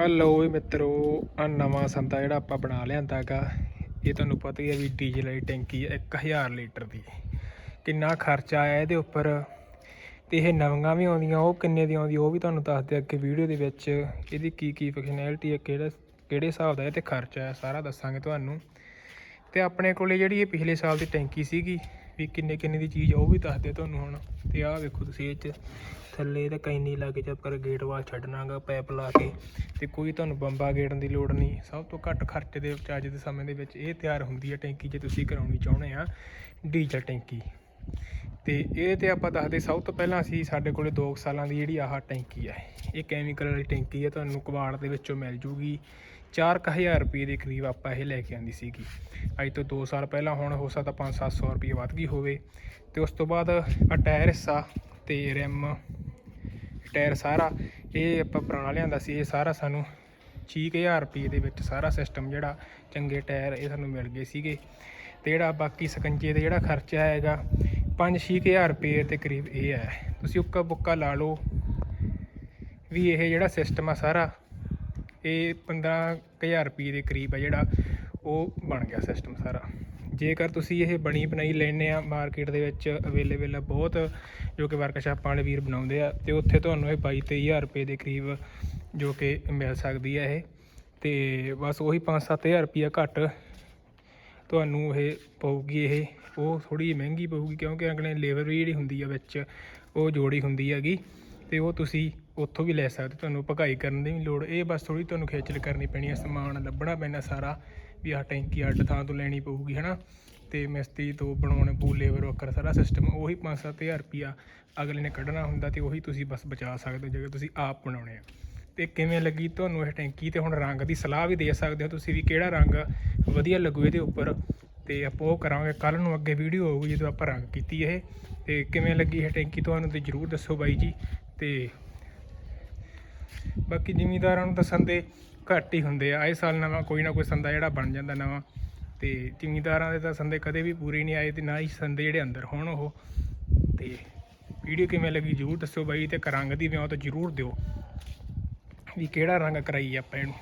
ਆ ਲਓ ਵੀ ਮਿੱਤਰੋ ਆ ਨਵਾਂ ਸੰਦਾ ਜਿਹੜਾ ਆਪਾਂ ਬਣਾ ਲਿਆਂਦਾਗਾ ਇਹ ਤੁਹਾਨੂੰ ਪਤਾ ਹੀ ਹੈ ਵੀ ਡੀਜ਼ਲ ਵਾਲੀ ਟੈਂਕੀ ਹੈ 1000 ਲੀਟਰ ਦੀ। ਕਿੰਨਾ ਖਰਚਾ ਆਇਆ ਇਹਦੇ ਉੱਪਰ, ਤੇ ਇਹ ਨਵੀਆਂ ਵੀ ਆਉਂਦੀਆਂ, ਉਹ ਕਿੰਨੇ ਦੀ ਆਉਂਦੀ ਉਹ ਵੀ ਤੁਹਾਨੂੰ ਦੱਸਦੇ ਅੱਗੇ ਵੀਡੀਓ ਦੇ ਵਿੱਚ, ਇਹਦੀ ਕੀ ਕੀ ਫੰਕਸ਼ਨੈਲਿਟੀ ਹੈ ਕਿਹੜਾ, ਕਿਹੜੇ ਹਿਸਾਬ ਦਾ ਇਹ ਤੇ ਖਰਚਾ ਹੈ ਸਾਰਾ ਦੱਸਾਂਗੇ ਤੁਹਾਨੂੰ। ਤੇ ਆਪਣੇ ਕੋਲੇ ਜਿਹੜੀ ਇਹ ਪਿਛਲੇ ਸਾਲ ਦੀ ਟੈਂਕੀ ਸੀਗੀ ਵੀ ਕਿੰਨੇ ਕਿੰਨੇ ਦੀ ਚੀਜ਼ ਆ, ਉਹ ਵੀ ਦੱਸਦੇ ਤੁਹਾਨੂੰ ਹੁਣ। ਤੇ ਆਹ ਵੇਖੋ ਤੁਸੀਂ ਇਹ ਚ। ਥੱਲੇ ਤੇ ਕੈਨੀ ਲਾ ਕੇ ਚੱਕਰ ਗੇਟ ਵਾਲ ਛੱਡਣਾਗਾ ਪਾਈਪ ਲਾ ਕੇ। ਤੇ ਕੋਈ ਤੁਹਾਨੂੰ ਬੰਬਾ ਗੇੜਨ ਦੀ ਲੋੜ ਨਹੀਂ। ਸਭ ਤੋਂ ਘੱਟ ਖਰਚੇ ਦੇ ਵਿੱਚ ਅੱਜ ਦੇ ਸਮੇਂ ਦੇ ਵਿੱਚ ਇਹ ਤਿਆਰ ਹੁੰਦੀ ਹੈ ਟੈਂਕੀ, ਜੇ ਤੁਸੀਂ ਕਰਾਉਣੀ ਚਾਹੁੰਦੇ ਆ, ਡੀਜ਼ਲ ਟੈਂਕੀ। ਤੇ ਇਹ ਤੇ ਆਪਾਂ ਦੱਸਦੇ, ਸਭ ਤੋਂ ਪਹਿਲਾਂ ਅਸੀਂ ਸਾਡੇ ਕੋਲੇ 2 ਸਾਲਾਂ ਦੀ ਜਿਹੜੀ ਆਹ ਟੈਂਕੀ ਹੈ ਇਹ ਕੈਮੀਕਲ ਵਾਲੀ ਟੈਂਕੀ ਹੈ ਤੁਹਾਨੂੰ ਕਬਾੜ ਦੇ ਵਿੱਚੋਂ ਮਿਲ ਜੂਗੀ। 4000 ਰੁਪਏ ਦੇ ਕਰੀਬ ਆਪਾਂ ਇਹ ਲੈ ਕੇ ਆਂਦੀ ਸੀਗੀ। ਅੱਜ ਤੋਂ 2 ਸਾਲ ਪਹਿਲਾਂ ਹੁਣ ਹੋ ਸਕਦਾ 5-700 ਰੁਪਏ ਵੱਧ ਗਈ ਹੋਵੇ। ਤੇ ਉਸ ਤੋਂ ਬਾਅਦ ਆ ਟਾਇਰ ਹਿੱਸਾ ਤੇ ਰਿਮ ਟਾਇਰ ਸਾਰਾ, ਇਹ ਆਪਾਂ ਪੁਰਾਣਾ ਲਿਆਂਦਾ ਸੀ, ਇਹ ਸਾਰਾ ਸਾਨੂੰ 60000 ਰੁਪਏ ਦੇ ਵਿੱਚ ਸਾਰਾ ਸਿਸਟਮ ਜਿਹੜਾ ਚੰਗੇ ਟਾਇਰ ਇਹ ਸਾਨੂੰ ਮਿਲ ਗਏ ਸੀਗੇ। ਤੇ ਜਿਹੜਾ ਬਾਕੀ ਸਕੰਜੇ ਦਾ ਜਿਹੜਾ ਖਰਚਾ ਹੈਗਾ 5-6000 ਰੁਪਏ ਦੇ ਕਰੀਬ ਇਹ ਹੈ। ਤੁਸੀਂ ਉੱਕਾ ਬੁੱਕਾ ਲਾ ਲਓ ਵੀ ਇਹ ਜਿਹੜਾ ਸਿਸਟਮ ਆ ਸਾਰਾ, ਇਹ 15000 ਰੁਪਏ ਦੇ ਕਰੀਬ ਆ ਜਿਹੜਾ ਉਹ ਬਣ ਗਿਆ ਸਿਸਟਮ ਸਾਰਾ। ਜੇਕਰ ਤੁਸੀਂ ਇਹ ਬਣੀ ਬਣਾਈ ਲੈਣੇ ਆ ਮਾਰਕੀਟ ਦੇ ਵਿੱਚ ਅਵੇਲੇਬਲ ਆ ਬਹੁਤ, ਜੋ ਕਿ ਵਰਕਸ਼ਾਪਾਂ ਵਾਲੇ ਵੀਰ ਬਣਾਉਂਦੇ ਆ, ਤੇ ਉੱਥੇ ਤੁਹਾਨੂੰ ਇਹ 22 23000 ਰੁਪਏ ਦੇ ਕਰੀਬ ਜੋ ਕਿ ਮਿਲ ਸਕਦੀ ਹੈ ਇਹ। ਤੇ ਬਸ ਉਹੀ 5-7000 ਰੁਪਏ ਘੱਟ ਤੁਹਾਨੂੰ ਇਹ ਪਊਗੀ ਇਹ, ਉਹ ਥੋੜੀ ਮਹਿੰਗੀ ਪਊਗੀ ਕਿਉਂਕਿ ਅਗਲੇ ਲੇਬਰ ਵੀ ਜਿਹੜੀ ਹੁੰਦੀ ਆ ਵਿੱਚ, ਉਹ ਜੋੜੀ ਹੁੰਦੀ ਹੈਗੀ ਤੇ ਉਹ ਤੁਸੀਂ ਉੱਥੋਂ ਵੀ ਲੈ ਸਕਦੇ, ਤੁਹਾਨੂੰ ਭਗਾਈ ਕਰਨ ਦੀ ਵੀ ਲੋੜ, ਇਹ ਬਸ ਥੋੜੀ ਤੁਹਾਨੂੰ ਖੇਚਲ ਕਰਨੀ ਪੈਣੀ ਹੈ ਸਮਾਨ ਲੱਭਣਾ ਪੈਣਾ ਸਾਰਾ, ਵੀ ਆਹ ਟੈਂਕੀ ਅੱਡ ਥਾਂ ਤੋਂ ਲੈਣੀ ਪਊਗੀ, ਹਨਾ? ਤੇ ਮਿਸਤਰੀ ਤੋਂ ਬਣਾਉਣੇ ਪਊ ਲੇਬਰ ਵਰਕਰ ਸਾਰਾ ਸਿਸਟਮ ਉਹੀ 5-7000 ਰੁਪਿਆ ਅਗਲੇ ਨੇ ਕੱਢਣਾ ਹੁੰਦਾ ਤੇ ਉਹੀ ਤੁਸੀਂ ਬਸ ਬਚਾ ਸਕਦੇ ਹੋ, ਜੇਕਰ ਤੁਸੀਂ ਆਪ ਬਣਾਉਣੇ ਆ। ਤੇ ਕਿਵੇਂ ਲੱਗੀ ਤੁਹਾਨੂੰ ਇਹ ਟੈਂਕੀ? ਤੇ ਹੁਣ ਰੰਗ ਦੀ ਸਲਾਹ ਵੀ ਦੇ ਸਕਦੇ ਹੋ ਤੁਸੀਂ ਵੀ ਕਿਹੜਾ ਰੰਗ ਵਧੀਆ ਲੱਗੂ ਇਹਦੇ ਉੱਪਰ। ਤੇ ਆਪਾਂ ਉਹ ਕਰਾਂਗੇ ਕੱਲ ਨੂੰ ਅੱਗੇ ਵੀਡੀਓ ਹੋਊਗੀ ਜਦੋਂ ਆਪਾਂ ਰੰਗ ਕੀਤੀ ਇਹ। ਤੇ ਕਿਵੇਂ ਲੱਗੀ ਇਹ ਟੈਂਕੀ ਤੁਹਾਨੂੰ ਤੇ ਜਰੂਰ ਦੱਸੋ ਬਾਈ ਜੀ। ਤੇ ਬਾਕੀ ਜ਼ਿਮੀਦਾਰਾਂ ਨੂੰ ਤਾਂ ਸੰਦੇ ਘੱਟ ਹੀ ਹੁੰਦੇ ਆ। ਆਏ ਸਾਲ ਨਵਾਂ ਕੋਈ ਨਾ ਕੋਈ ਸੰਦਾ ਜਿਹੜਾ ਬਣ ਜਾਂਦਾ ਨਵਾਂ। ਤੇ ਜ਼ਿਮੀਂਦਾਰਾਂ ਦੇ ਤਾਂ ਸੰਦੇ ਕਦੇ ਵੀ ਪੂਰੇ ਨਹੀਂ ਆਏ ਤੇ ਨਾ ਹੀ ਸੰਦੇ ਜਿਹੜੇ ਅੰਦਰ ਹੋਣ ਉਹ। ਤੇ ਵੀਡੀਓ ਕਿਵੇਂ ਲੱਗੀ ਜਰੂਰ ਦੱਸੋ ਬਾਈ ਤੇ ਰੰਗ ਦੀ ਵਿਆਹ ਤਾਂ ਜਰੂਰ ਦਿਓ। ਵੀ ਕਿਹੜਾ ਰੰਗ ਕਰਾਈਏ ਆਪਾਂ ਇਹਨੂੰ?